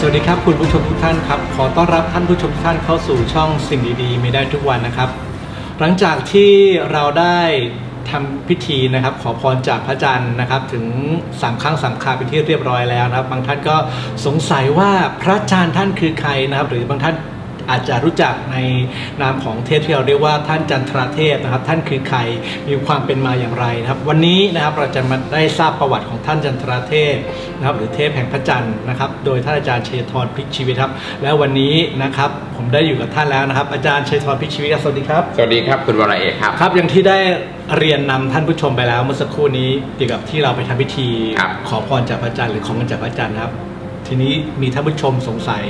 สวัสดีครับคุณผู้ชมทุกท่านครับ ขอต้อนรับท่านผู้ชมทุกท่านเข้าสู่ช่องสิ่งดีๆ ไม่ได้ทุกวันนะครับ หลังจากที่เราได้ทำพิธีนะครับ ขอพรจากพระจันทร์นะครับ ถึงสามครั้งสามคราเป็นที่เรียบร้อยแล้วนะครับ บางท่านก็สงสัยว่าพระจันทร์ท่านคือใครนะครับ หรือบางท่าน อาจจะรู้จักในนามของเทพที่เราเรียกว่าท่านจันทรเทพนะครับ ท่านคือใครมีความเป็นมาอย่างไรนะครับ วันนี้นะครับเราจะมาได้ทราบประวัติของท่านจันทรเทพนะครับ หรือเทพแห่งพระจันทร์นะครับ โดยท่านอาจารย์ชัยธรพลิกชีวิตครับ และวันนี้นะครับผมได้อยู่กับท่านแล้วนะครับ อาจารย์ชัยธรพลิกชีวิตครับสวัสดีครับ สวัสดีครับคุณวรเอกครับครับอย่างที่ได้เรียนนำท่านผู้ชมไปแล้วเมื่อสักครู่นี้เกี่ยวกับที่เราไปทำพิธีครับขอพรจากพระจันทร์หรือของเงินจากพระจันทร์ครับ ทีนี้มีท่านผู้ชมสงสัย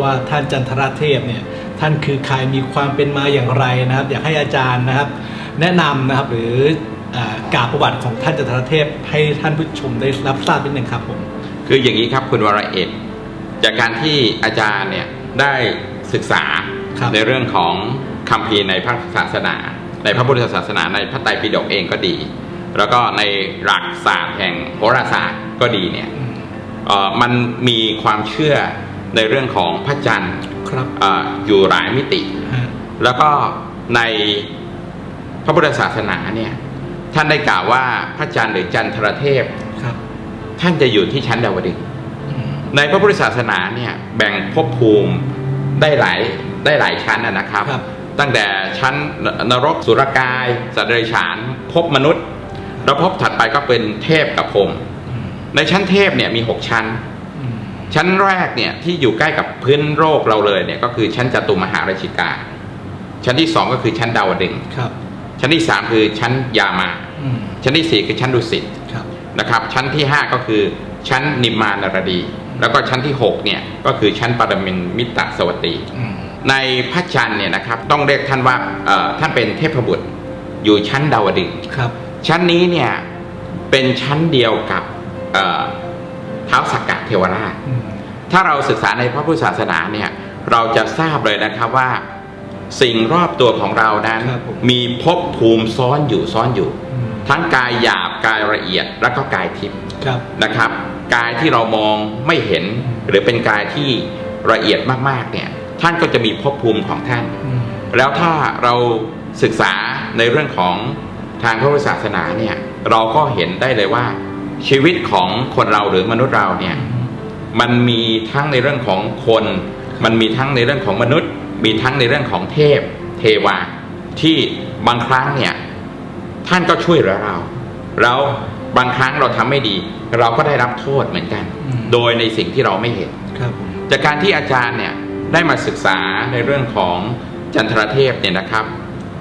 ว่าท่านจันทรเทพเนี่ยท่านคือใครมีความเป็นมาอย่างไรนะครับ อยากให้อาจารย์นะครับ แนะนำนะครับหรือเอ่อกล่าวประวัติของท่านจันทรเทพให้ท่านผู้ชมได้รับทราบนิดหนึ่งครับผมคืออย่างนี้ครับคุณวรเอกจากการที่อาจารย์เนี่ยได้ศึกษาครับในเรื่องของคัมภีร์ในพระศาสนา ในพระพุทธศาสนาในพระไตรปิฎกเองก็ดี แล้วก็ในหลักศาสตร์แห่งโหราศาสตร์ก็ดีเนี่ยอื มเอ่อมันมีความเชื่อในเรื่องของพระจันทร์ครับเอ่ออยู่หลายมิติฮะแล้วก็ในพระพุทธศาสนาเนี่ย ท่านได้กล่าวว่าพระจันทร์หรือจันทรเทพครับ ท่านจะอยู่ที่ชั้นดาวดึงส์อืมในพระพุทธศาสนาเนี่ยแบ่งภพภูมิได้หลายได้หลายชั้นนะนะครับครับตั้งแต่ชั้นนนรกสุรกาย สัตว์เดรัจฉานภพมนุษย์ แล้วภพถัดไปก็เป็นเทพกับพรหมอืม ในชั้นเทพเนี่ยมีหกชั้นอืมชั้นแรกเนี่ยที่อยู่ใกล้กับพื้นโลกเราเลยเนี่ยก็คือชั้นจตุมหาราชิกา ชั้นที่สองก็คือชั้นดาวดึงส์ครับ ชั้นที่สามคือชั้นยามาอืมชั้นที่สี่คือชั้นดุสิตครับนะครับ ชั้นที่ห้าก็คือชั้นนิมมานารดี แล้วก็ชั้นที่หกเนี่ยก็คือชั้นปรมินมิตรสวัสดีอืมในพระจันทร์เนี่ยนะครับต้องเรียกท่านว่าเอ่อท่านเป็นเทพบุตรอยู่ชั้นดาวดึงส์ครับ ชั้นนี้เนี่ยเป็นชั้นเดียวกับ เอ่อเท้าวสักกะเทวราชอืมถ้าเราศึกษาในพระพุทธศาสนาเนี่ยเราจะทราบเลยนะครับว่าสิ่งรอบตัวของเรานั้นครับผมมีภพภูมิซ้อนอยู่ซ้อนอยู่อืมทั้งกายหยาบกายละเอียดและก็กายทิพย์ครับนะครับ กายที่เรามองไม่เห็น หรือเป็นกายที่ละเอียดมากๆเนี่ยท่านก็จะมีภพภูมิของท่านอืมแล้วถ้าเราศึกษาในเรื่องของทางพระพุทธศาสนาเนี่ยเราก็เห็นได้เลยว่า ชีวิตของคนเราหรือมนุษย์เราเนี่ยมันมีทั้งในเรื่องของคน มันมีทั้งในเรื่องของมนุษย์ มีทั้งในเรื่องของเทพ เทวา ที่บางครั้งเนี่ยท่านก็ช่วยเหลือเราแล้วบางครั้งเราทำไม่ดี เราก็ได้รับโทษเหมือนกันอืมโดยในสิ่งที่เราไม่เห็นครับผมจากการที่อาจารย์เนี่ยได้มาศึกษาในเรื่องของจันทรเทพเนี่ยนะครับ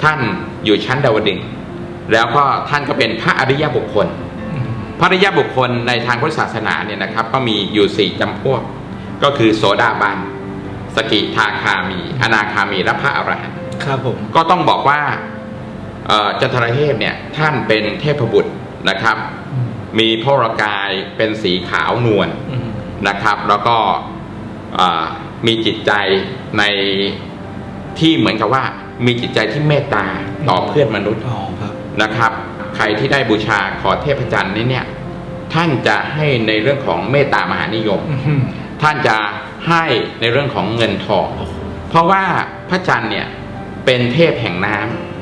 ท่านอยู่ชั้นดาวดึงส์แล้วก็ท่านก็เป็นพระอริยบุคคลอืม พระอริยบุคคลในทางพุทธศาสนาเนี่ยนะครับ ก็มีอยู่สี่จำพวก ก็คือโสดาบันสกิทาคามี อนาคามีและพระอรหันต์ครับผมก็ต้องบอกว่าเอ่อจันทรเทพเนี่ยท่านเป็นเทพบุตรนะครับอืมมีพระกายเป็นสีขาวนวลอืมนะครับ แล้วก็อ่ามีจิตใจในที่เหมือนกับว่า มีจิตใจที่เมตตาต่อเพื่อนมนุษย์อ๋อครับนะครับ ใครที่ได้บูชาขอเทพจันทร์นี้เนี่ย ท่านจะให้ในเรื่องของเมตตามหานิยมอืมท่านจะให้ในเรื่องของเงินทองโอ้โหเพราะว่าพระจันทร์เนี่ยเป็นเทพแห่งน้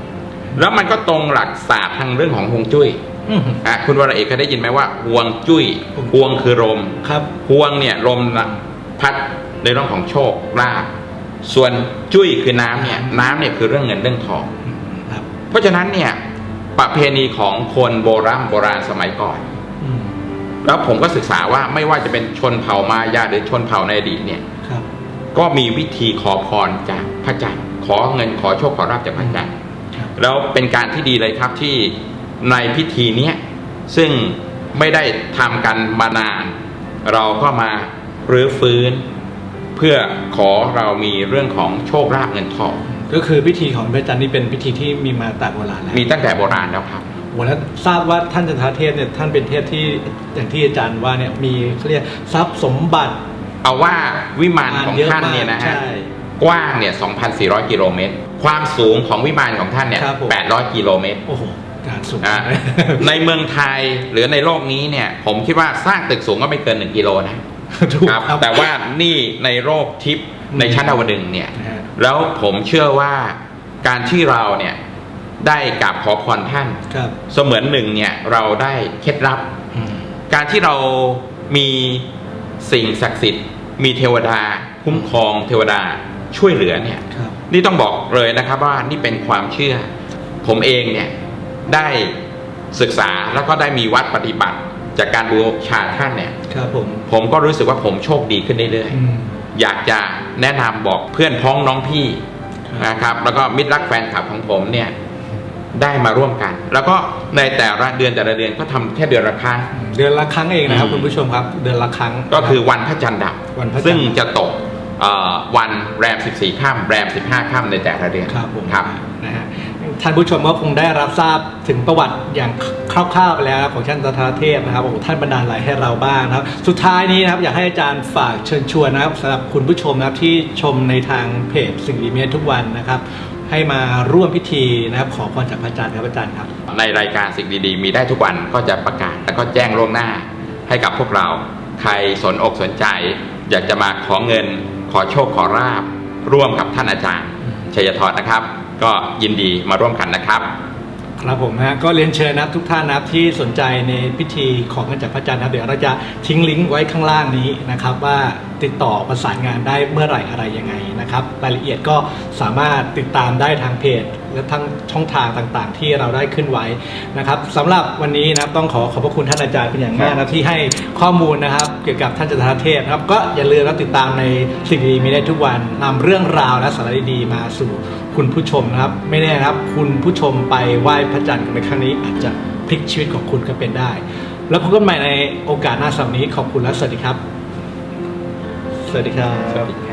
ำแล้วมันก็ตรงหลักศาสตร์ทางเรื่องของฮวงจุ้ยอืมอะคุณวรเอกเคยได้ยินไหมว่าฮวงจุ้ยฮวงฮวงคือลมครับพวงเนี่ยลมน่ะพัดในเรื่องของโชคลาภส่วนจุ้ยคือน้ำเนี่ยน้ำเนี่ยคือเรื่องเงินเรื่องทองอืมครับเพราะฉะนั้นเนี่ยประเพณีของคนโบราณโบราณสมัยก่อนอืม แล้วผมก็ศึกษาว่าไม่ว่าจะเป็นชนเผ่ามายาหรือชนเผ่าในอดีตเนี่ย ครับ ก็มีวิธีขอพรจากพระจันทร์ขอเงินขอโชคขอลาภจากพระจันทร์ครับ แล้วเป็นการที่ดีเลยครับที่ในพิธีเนี้ยซึ่งไม่ได้ทำกันมานาน เราก็มารื้อฟื้น เพื่อขอเรามีเรื่องของโชคลาภเงินทองก็คือพิธีของพระจันทร์นี่เป็นพิธีที่มีมาแต่โบราณแล้วมีตั้งแต่โบราณแล้วครับ โหแล้วทราบว่าท่านจันทรเทพเนี่ยท่านเป็นเทพที่อย่างที่อาจารย์ว่าเนี่ยมีเขาเรียกทรัพย์สมบัติ เอาว่าวิมานของเยอะท่านมากเนี่ยนะฮะใช่กว้างเนี่ย 2,400 กิโลเมตร ความสูงของวิมานของท่านเนี่ยครับผม800 กิโลเมตร โอ้โห การสูงอะในเมืองไทยหรือในโลกนี้เนี่ย ผมคิดว่าสร้างตึกสูงก็ไม่เกิน 1 กิโลนะถูกครับครับ แต่ว่านี่ในโรคทิพย์ในชั้นดาวดึงส์เนี่ยนะฮะแล้วผมเชื่อว่าการที่เราเนี่ย ได้กราบขอพรท่านครับเสมือนหนึ่งเนี่ยเราได้เคล็ดลับอืมการที่เรามีสิ่งศักดิ์สิทธิ์ มีเทวดา คุ้มครองเทวดาช่วยเหลือเนี่ยครับนี่ต้องบอกเลยนะครับว่านี่เป็นความเชื่อ ผมเองเนี่ยได้ศึกษาแล้วก็ได้มีวัดปฏิบัติ จากการบูชาท่านเนี่ยครับผมผมก็รู้สึกว่าผมโชคดีขึ้นเรื่อยอืมๆอยากจะแนะนำบอกเพื่อนพ้องน้องพี่ครับนะครับ แล้วก็มิตรรักแฟนคลับของผมเนี่ย ได้มาร่วมกัน แล้วก็ในแต่ละเดือนแต่ละเดือนก็ทำแค่เดือนละครั้ง เดือนละครั้งเองนะครับอืมคุณผู้ชมครับ เดือนละครั้งก็คือวันพระจันทร์ดับวันพระจันทร์ซึ่งจะตกเอ่อวันแรม 14ค่ำแรม 15ค่ำในแต่ละเดือนครับผมครับนะฮะท่านผู้ชมก็คงได้รับทราบถึงประวัติอย่างคร่าวๆไปแล้วนะครับของท่านตถาเทพนะครับโอ้โหท่านบรรดาลไหลให้เราบ้างนะครับ สุดท้ายนี้นะครับอยากให้อาจารย์ฝากเชิญชวนนะครับสำหรับคุณผู้ชมนะครับที่ชมในทางเพจสิ่งดีเมียทุกวันนะครับ ให้มาร่วมพิธีนะครับขอพรจากพระอาจารย์ครับอาจารย์ครับ ในรายการสิ่งดีๆ มีได้ทุกวันก็จะประกาศแล้วก็แจ้งล่วงหน้าให้กับพวกเรา ใครสนอกสนใจ อยากจะมาขอเงิน ขอโชคขอราบ ร่วมกับท่านอาจารย์ชัยทรนะครับ ก็ยินดีมาร่วมกันนะครับ ครับผมฮะก็เรียนเชิญนะครับทุกท่านนะครับที่สนใจในพิธีของเงินจากพระอาจารย์นะครับเดี๋ยวเราจะทิ้งลิงก์ไว้ข้างล่างนี้นะครับว่า ติดต่อประสานงานได้เมื่อไหร่อะไรยังไงนะครับ รายละเอียดก็สามารถติดตามได้ทางเพจ และทั้งช่องทางต่างๆ ที่เราได้ขึ้นไว้นะครับสำหรับวันนี้นะครับต้องขอขอบพระคุณท่านอาจารย์เป็นอย่างมากนะที่ให้ข้อมูลนะครับ เกี่ยวกับท่านจันทรเทพนะครับ ก็อย่าลืมนะติดตามในสิ่งดีมีได้ทุกวันนำเรื่องราวและสาระดีๆมาสู่คุณผู้ชมนะครับ ไม่แน่นะครับ คุณผู้ชมไปไหว้พระจันทร์กันในครั้งนี้ อาจจะพลิกชีวิตของคุณก็เป็นได้ แล้วพบกันใหม่ในโอกาสหน้าสำหรับนี้ขอบคุณและสวัสดีครับ สวัสดีครับ